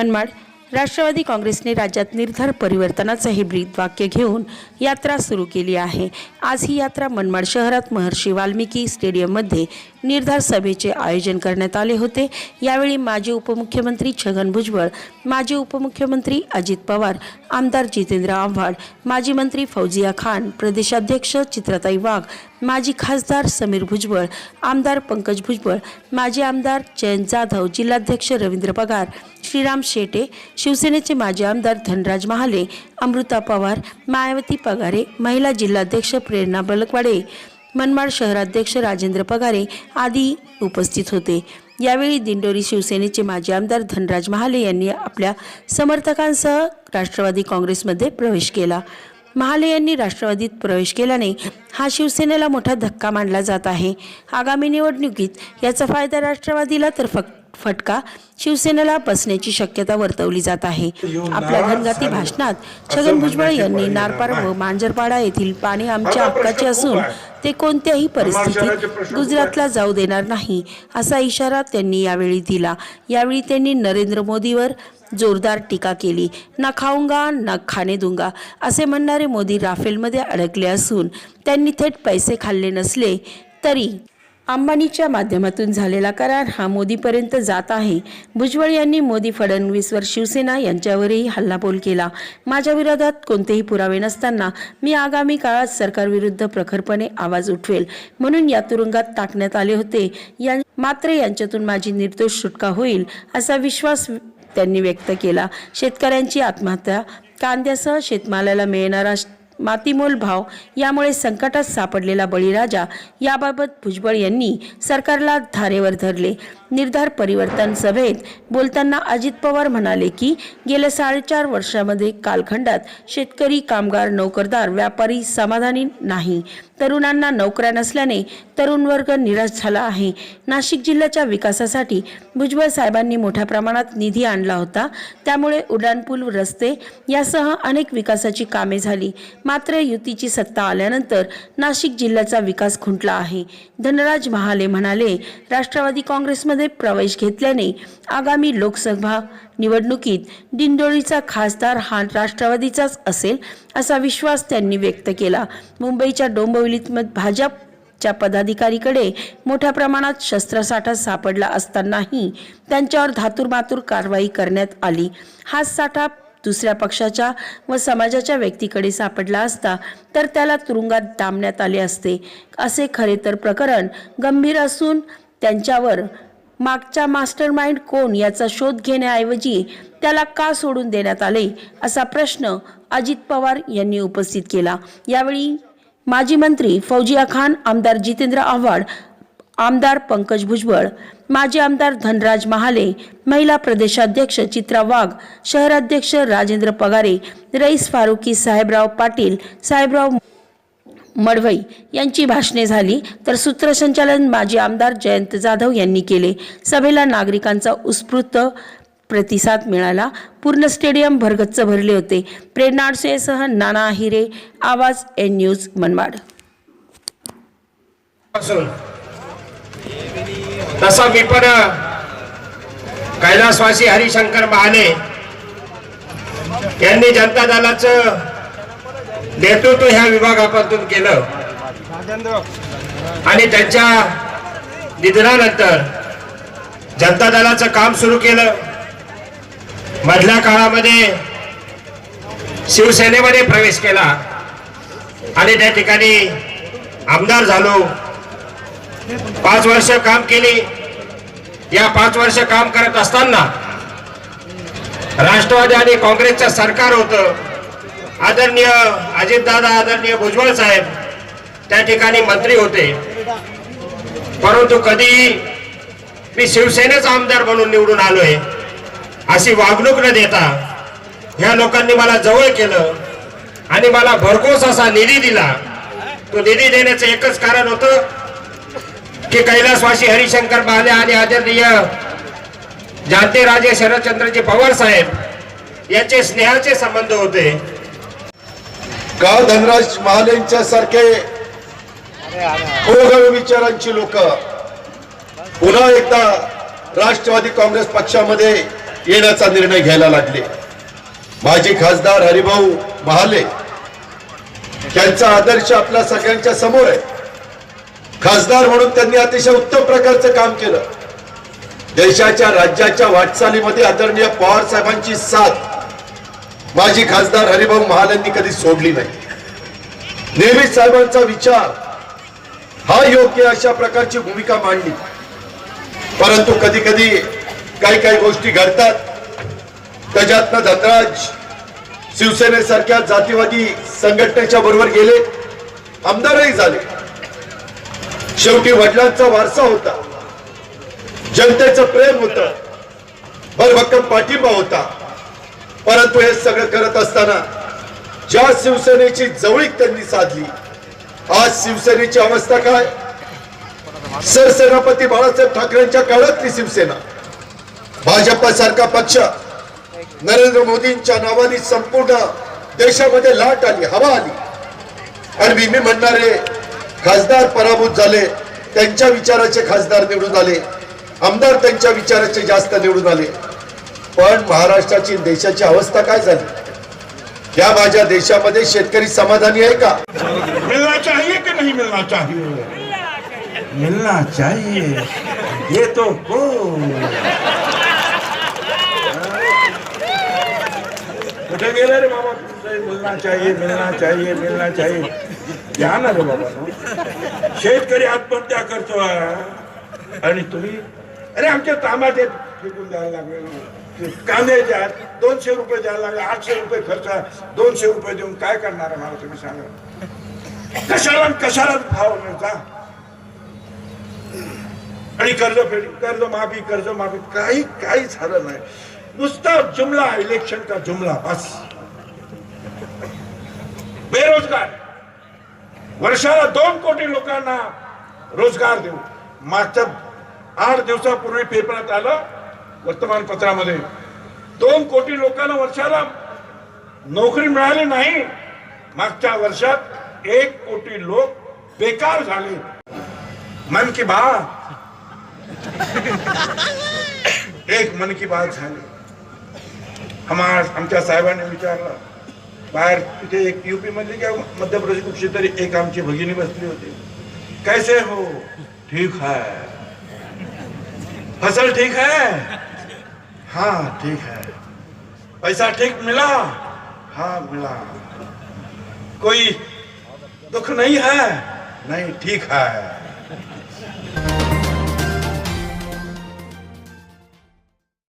मनमाड राष्ट्रवादी काँग्रेसने राज्यात निर्धार परिवर्तनाचं हे ब्रीद वाक्य घेऊन यात्रा सुरू केली आहे. आज ही यात्रा मनमाड शहरात महर्षी वाल्मिकी स्टेडियममध्ये निर्धार सभेचे आयोजन करण्यात आले होते. यावेळी माजी उपमुख्यमंत्री छगन भुजबळ माजी उपमुख्यमंत्री अजित पवार आमदार जितेंद्र आव्हाड माजी मंत्री फौजिया खान प्रदेशाध्यक्ष चित्रताई वाघ माजी खासदार समीर भुजबळ आमदार पंकज भुजबळ माजी आमदार जयंत जाधव जिल्हाध्यक्ष रवींद्र पगार श्रीराम शेटे शिवसेनेचे माजी आमदार धनराज महाले अमृता पवार मायावती पगारे महिला जिल्हाध्यक्ष प्रेरणा बलकवाडे मनमाड शहराध्यक्ष राजेंद्र पगारे आदी उपस्थित होते. यावेळी दिंडोरी शिवसेनेचे माजी आमदार धनराज महाले यांनी आपल्या समर्थकांसह राष्ट्रवादी काँग्रेसमध्ये प्रवेश केला. महाले यांनी राष्ट्रवादीत प्रवेश केल्याने हा शिवसेनेला मोठा धक्का मानला जात आहे. आगामी निवडणुकीत याचा फायदा राष्ट्रवादीला तर फक्त फटका शिवसेनेला बसण्याची शक्यता वर्तवली जात आहे. आपल्या घनगाती भाषणात छगन भुजबळ यांनी नारपार व मांजरपाडा येथील पाणी आमच्या हक्काचे असून ते कोणत्याही परिस्थितीत गुजरातला जाऊ देणार नाही असा इशारा त्यांनी यावेळी दिला. यावेळी त्यांनी नरेंद्र मोदीवर जोरदार टीका केली. ना खाऊंगा ना खाणे दूंगा असे म्हणणारे मोदी राफेलमध्ये अडकले असून त्यांनी थेट पैसे खाल्ले नसले तरी अंबानीच्या माध्यमातून झालेला करार हा मोदीपर्यंत जात आहे. भुजबळ यांनी मोदी फडणवीसवर शिवसेना यांच्यावरही हल्लाबोल केला. माझ्या विरोधात कोणतेही पुरावे नसताना मी आगामी काळात सरकारविरुद्ध प्रखरपणे आवाज उठवेल. म्हणून या तुरुंगात टाकण्यात आले होते. या मात्र यांच्यातून माझी निर्दोष सुटका होईल असा विश्वास त्यांनी व्यक्त केला. शेतकऱ्यांची आत्महत्या कांद्यासह शेतमालाला मिळणारा मातीमोल भाव यामुळे संकटात सापडलेला बळीराजा याबाबत भुजबळ यांनी सरकारला धारेवर धरले. निर्धार परिवर्तन सभेत बोलताना अजित पवार म्हणाले की गेल्या साडेचार वर्षामध्ये कालखंडात शेतकरी कामगार नोकरदार व्यापारी समाधानी नाही. तरुणांना नोकऱ्या नसल्याने तरुण वर्ग निराश झाला आहे. नाशिक जिल्ह्याच्या विकासासाठी भुजबळ साहेबांनी मोठ्या प्रमाणात निधी आणला होता. त्यामुळे उड्डाणपूल रस्ते यासह अनेक विकासाची कामे झाली. मात्र युतीची सत्ता आल्यानंतर नाशिक जिल्ह्याचा विकास खुंटला आहे. धनराज महाले म्हणाले राष्ट्रवादी काँग्रेसमध्ये प्रवेश घेतल्याने आगामी लोकसभा निवडणुकीत दिंडोळीचा खासदार हा राष्ट्रवादीचाच असेल असा विश्वास त्यांनी व्यक्त केला. मुंबईच्या डोंबिवलीत भाजपच्या पदाधिकारीकडे मोठ्या प्रमाणात शस्त्रसाठा सापडला असतानाही त्यांच्यावर धातुरमातूर कारवाई करण्यात आली. हा साठा दुसऱ्या पक्षाच्या व समाजाच्या व्यक्तीकडे सापडला असता तर त्याला तुरुंगात डांबण्यात आले असते. असे खरे तर प्रकरण गंभीर असून त्यांच्यावर मागचा मास्टर माइंड कोण याचा शोध घेण्याऐवजी त्याला का सोडून देण्यात आले असा प्रश्न अजित पवार यांनी उपस्थित केला. यावेळी माजी मंत्री फौजिया खान आमदार जितेंद्र आव्हाड आमदार पंकज भुजबळ माजी आमदार धनराज महाले महिला प्रदेशाध्यक्ष चित्रा वाघ शहराध्यक्ष राजेंद्र पगारे रईस फारुकी साहेबराव पाटील साहेबराव मडवई यांची भाषणे झाली तर सूत्रसंचालन माजी आमदार जयंत जाधव यांनी केले. सभेला नागरिकांचा उत्स्फूर्त प्रतिसाद मिळाला. पूर्ण स्टेडियम भरगच्च भरले होते. प्रेरणाडसेसह नाना हिरे आवाज एन न्यूज मनमाड. पासून तसा मी पण कैलासवासी हरिशंकर महाले यांनी जनता दलाचं नेतृत्व ह्या विभागापासून केलं. आणि त्यांच्या निधनानंतर जनता दलाचं काम सुरू केलं. मधल्या काळामध्ये शिवसेनेमध्ये प्रवेश केला. आणि त्या ठिकाणी आमदार झालो. पाच वर्ष काम केली. या पाच वर्ष काम करत असताना राष्ट्रवादी आणि काँग्रेसचं सरकार होतं. आदरणीय अजितदादा आदरणीय भुजबळ साहेब त्या ठिकाणी मंत्री होते. परंतु कधीही मी शिवसेनेचा आमदार म्हणून निवडून आलोय अशी वागणूक न देता ह्या लोकांनी मला जवळ केलं आणि मला भरघोस असा निधी दिला. तो निधी देण्याचं एकच कारण होतं की कैलासवासी हरिशंकर महाले आणि आदरणीय जानते राजे शरदचंद्रजी पवार साहेब यांचे स्नेहाचे संबंध होते. का धनराज महालेंच्या सारखे विचारांची लोक पुन्हा एकदा राष्ट्रवादी काँग्रेस पक्षामध्ये येण्याचा निर्णय घ्यायला लागले. माजी खासदार हरिभाऊ महाले त्यांचा आदर्श आपल्या सगळ्यांच्या समोर आहे. खासदार म्हणून त्यांनी अतिशय उत्तम प्रकारचं काम केलं. देशाच्या राज्याच्या वाटचालीमध्ये आदरणीय पवार साहेबांची साथ माजी खासदार हरिभाऊ महालेंनी कधी सोडली नाही. नेहमी साहेबांचा विचार हा योग्य अशा प्रकारची भूमिका मांडली. परंतु कधी कधी काही काही गोष्टी घडतात. त्याच्यातनं धनराज शिवसेनेसारख्या जातीवादी संघटनेच्या बरोबर गेले आमदारही झाले. शेवटी वडिलांचा वारसा होता. जनतेचं प्रेम होत. भरभक्कम पाठिंबा होता. परंतु हे सगळं करत असताना ज्या शिवसेनेची जवळीक त्यांनी साधली. आज शिवसेनेची अवस्था काय? सरसेनापती बाळासाहेब ठाकरेंच्या काळातली शिवसेना. भाजप सारखा पक्ष. नरेंद्र मोदींच्या नावाने संपूर्ण देशामध्ये लाट आली हवा आली. आणि मी मी म्हणणारे खासदार पराभूत झाले त्यांच्या विचाराचे खासदार निवडून आले आमदार त्यांच्या विचाराचे जास्त निवडून आले. पण महाराष्ट्राची देशाची अवस्था काय झाली? या माझ्या देशामध्ये शेतकरी समाधानी आहे का? मिलना चाहिए कि नहीं मिलना चाहिए? मिलना चाहिए। ये तो हो। कुठे गेलं रे बाबा मिलना चाहिए मिलना चाहिए मिलना चाहिए। द्या ना रे बाबा. शेतकरी आत्महत्या करतो आणि तुम्ही अरे आमच्या तांबाचे फेकून द्यायला लागले. कांदे द्या दोनशे रुपये द्यायला लागले आठशे रुपये खर्च दोनशे रुपये देऊन काय करणार मला तुम्ही सांगा. कशाला कशाला भाव मिळता? आणि कर्ज फेड कर्ज माफी कर्ज माफी काही काही झालं नाही. नुसता जुमला इलेक्शन का जुमला बस. बेरोजगार. वर्षाला दोन कोटी लोकांना रोजगार देऊ. मागच्या आठ दिवसापूर्वी पेपरात आलं वर्तमानपत्रामध्ये. दोन कोटी लोकांना वर्षाला नोकरी मिळाली नाही. मागच्या वर्षात एक कोटी लोक बेकार झाले. मन की बात. एक मन की बात झाली. आमच्या साहेबांनी विचारलं बाहेर तिथे एक युपी मधली किंवा मध्य प्रदेश कुठची तरी एक आमची भगिनी बसली होती. कैसे हो? ठीक है. फ़सल ठीक है? हाँ ठीक है. पैसा ठीक मिला? हाँ मिला. कोई दुख नहीं है? नहीं, ठीक है.